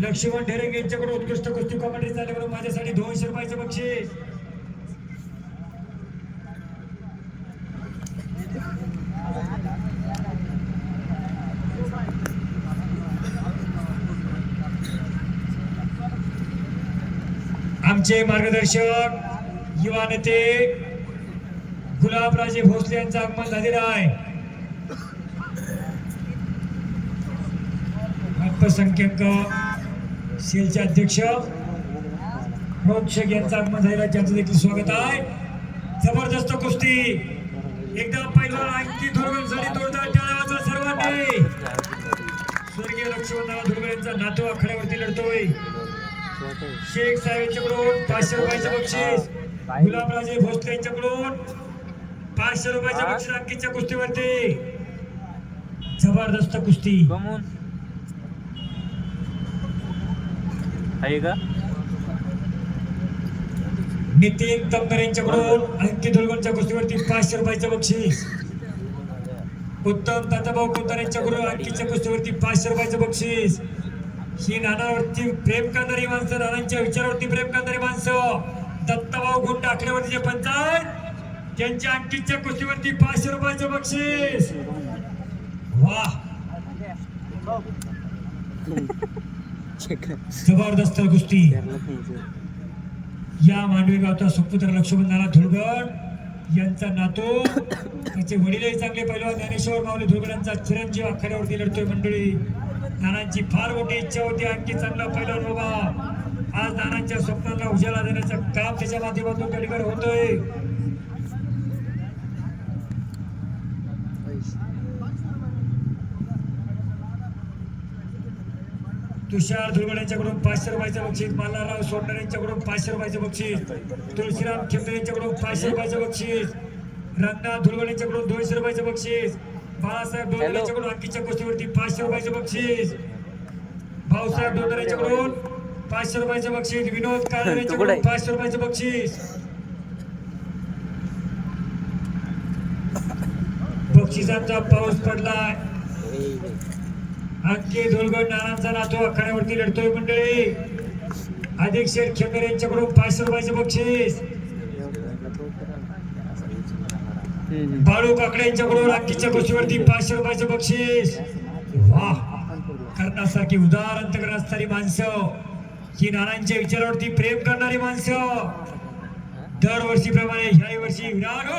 लक्ष्मण ढेरेंग यांच्याकडून उत्कृष्ट कुस्ती कॉमेंट्री झाले माझ्यासाठी दोनशे रुपयाचं बक्षीस. आमचे मार्गदर्शक युवा नेते गुलाबराजे भोसले यांचं आगमन झालेलं आहे. अल्पसंख्याक सेलचे अध्यक्ष प्रोक्षक यांचं आगमन झालेला त्याचं त्यांचं देखील स्वागत आहे. जबरदस्त कुस्ती. एकदा पहिला आणखी दुर्गणसाठी जोरदार सर्वांनी स्वर्गीय लक्ष्मणराव दुर्गा यांचा नातू आखाड्यावरती लढतोय. शेख साहेब यांच्याकडून पाचशे रुपयाचे बक्षीस. गुलाबराजे भोसले यांच्याकडून पाचशे रुपयाचे बक्षीस अंकितच्या कुस्तीवरती. जबरदस्त कुस्ती. आहे का? नितीन तमकर यांच्याकडून अंकित दुर्गणच्या कुस्तीवरती पाचशे रुपयाचं बक्षीस. उत्तम ताताभाऊ कोतार यांच्याकडून अंकितच्या कुस्तीवरती पाचशे रुपयाचं बक्षीस. ही नानावरती प्रेम करणारी माणसं नानांच्या विचारावरती प्रेम करणारी माणसं. दत्ताभाऊ गुंड आखल्यावरती जे पंचायत. त्यांच्या अंकितच्या कुस्तीवरती पाचशे रुपयाचं बक्षीस. वा जबरदस्त गोष्टी या मांडवी गावचा सुपुत्र लक्ष्मण धुळगड यांचा नातू. त्याचे वडीलही चांगले पैलवान. ज्ञानेश्वर माऊली धुळगडांचा चिरंजीव आखाड्यावरती लढतोय मंडळी. नानांची फार मोठी इच्छा होती. आणखी चांगला पहिला बाबा आज नानांच्या स्वप्नांना उजाला देण्याचं काम त्याच्या माध्यमातून त्या होतोय. तुषार धुळगड यांच्याकडून पाचशे रुपयाचं बक्षीस मल्हारराव सोडणार यांच्याकडून पाचशे रुपयाचं बक्षीस तुळशीराम खेमदे यांच्याकडून पाचशे रुपयाचं बक्षीस रंगनाथ धुळगड यांच्याकडून दोनशे रुपयाचं बक्षीस बाळासाहेब डोंगर. यांच्याकडून अंकितच्या कुस्तीवरती पाचशे रुपयाचं बक्षीस भाऊसाहेब डोंगर यांच्याकडून पाचशे रुपयाचं बक्षीस विनोद काळे कुठं यांच्याकडून? पाचशे रुपयाचं बक्षीस बक्षिसांचा पाऊस पडलाय अंकित धुलगड नानांचा नातू आखाड्यावरती लढतोय मंडळी. अधिक शेठ खेकर यांच्याकडून पाचशे रुपयाचे बक्षीस. बाळू काकडे यांच्याकडून अंकितच्या कुस्तीवरती पाचशे रुपयाचे बक्षीस. वा करण्यासारखी उदार अंतकरण असणारी माणसं. ही नानांच्या विचारावरती प्रेम करणारी माणसं. दरवर्षीप्रमाणे ह्याही वर्षी विराट हो!